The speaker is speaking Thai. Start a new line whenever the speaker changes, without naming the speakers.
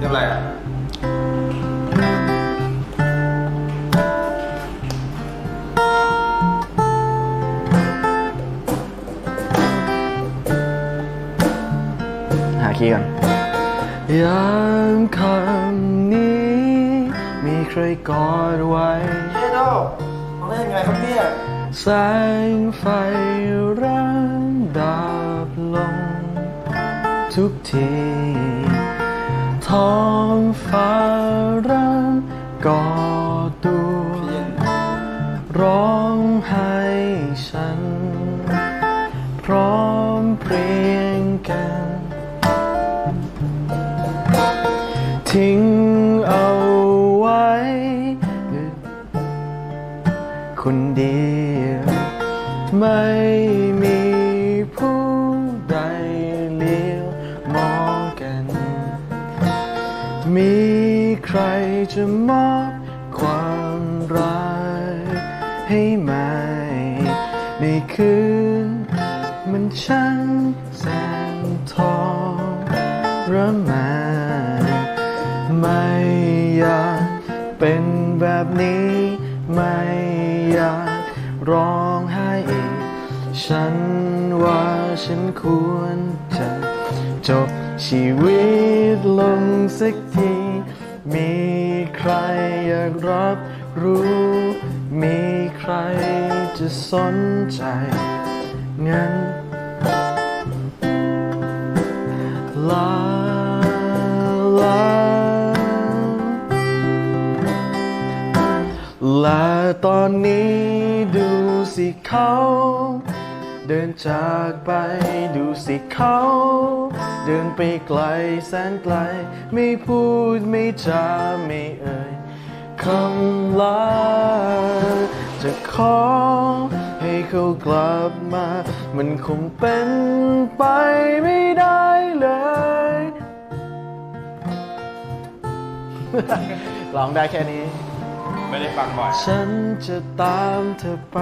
เรียบไรอะ
หาคีย์ก่อนยามคำนี้ มีใครกอดไว้
เฮ้ยโดมาเล่นไงครับเนี่ย
แสงไฟเรังดับลง ทุกที ท้องฟ้าริ่มก่อตัวร้องให้ฉัน พร้อมเพรียงกัน ทิ้งเอาไว้ คนเดียวไม่มี มีใครจะมอบความรักให้ไหม ในคืน มันช่างแสงทองระมาไม่อยากเป็นแบบนี้ ไม่อยากร้องไห้อีก ฉันว่าฉันควรจะ จบชีวิตลงสักที มีใครอยากรับรู้ มีใครจะสนใจ งั้นลาลาและตอนนี้ดูสิเขา เดินจากไปดูสิเขา เดินไปไกลแสนไกล ไม่พูดไม่จาไม่เอ่ยคำลาจะขอให้เขากลับมา มันคงเป็นไปไม่ได้เลย ร้องได้แค่นี้
ไม่ได้ฟังบ่อย
ฉันจะตามเธอไป